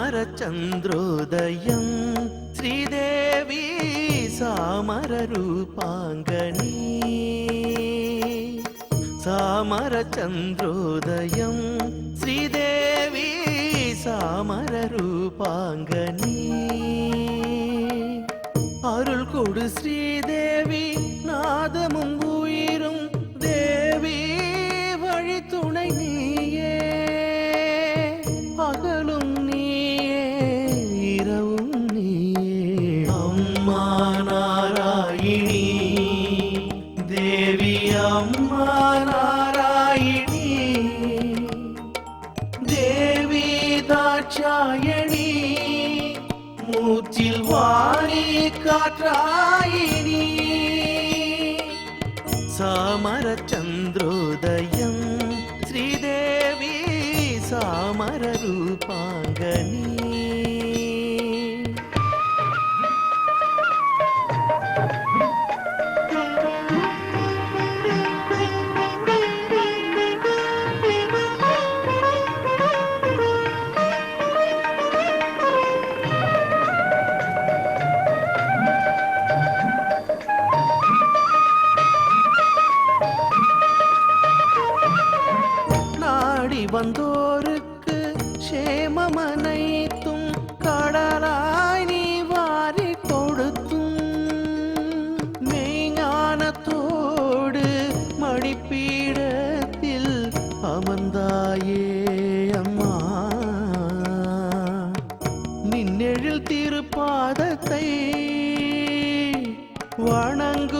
சாமரச்சந்திரோதயம் ஸ்ரீதேவி சாமரூபாங்கணி சாமரச்சந்திரோதயம். ஸ்ரீதேவி சாமரூபாங்கணி அருள் கொடு ஸ்ரீதேவி நாதமும் தேவி அம்மா நாராயணி தேவி தாட்சாயணி மூச்சில் வாணி காற்றாயினி. சாமரச்சந்திரோதயம் ஸ்ரீதேவி சாமர ரூபாங்கனி வந்தோருக்கு சேமமனைத்தும் கடலாய் நீ வாரி கொடுத்தும். மெய்ஞானத்தோடு மடிப்பீடத்தில் அமர்ந்தாயே அம்மா. நின்னெழில் திருப்பாதத்தை வணங்கு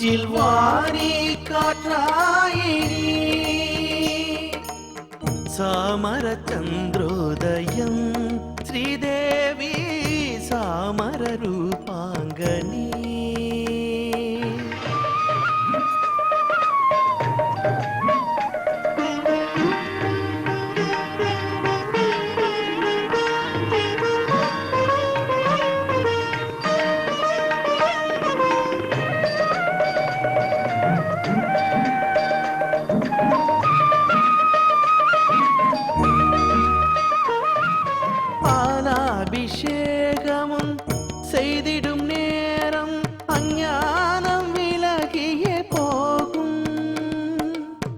மூச்சில் வாரி காற்றாயினி. சாமர சந்திரோதயம் ஸ்ரீதேவி சாமர ரூபாங்கனி அபிஷேகமும் செய்திடும் நேரம் அஞ்ஞானம் விலகியே போகும்.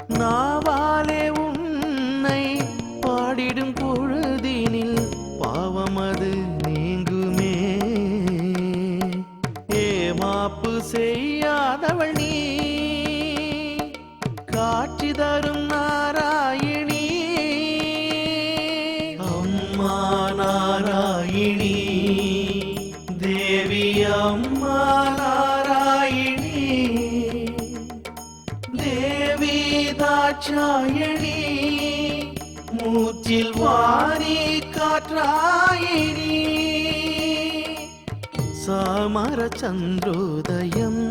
நாவாலே உன்னை பாடிடும் பொழுதினில் பாவமது நீங்குமே. ஏமாப்பு செய்யாதவள் நீ. காட்சி தரும் நாராயணி. அம்மா நாராயணி நாராயணி தேவி அம்மா நாராயணி தேவி தாட்சாயணி மூச்சில் வாரி காற்றாயினி. சாமர சந்திரோதயம்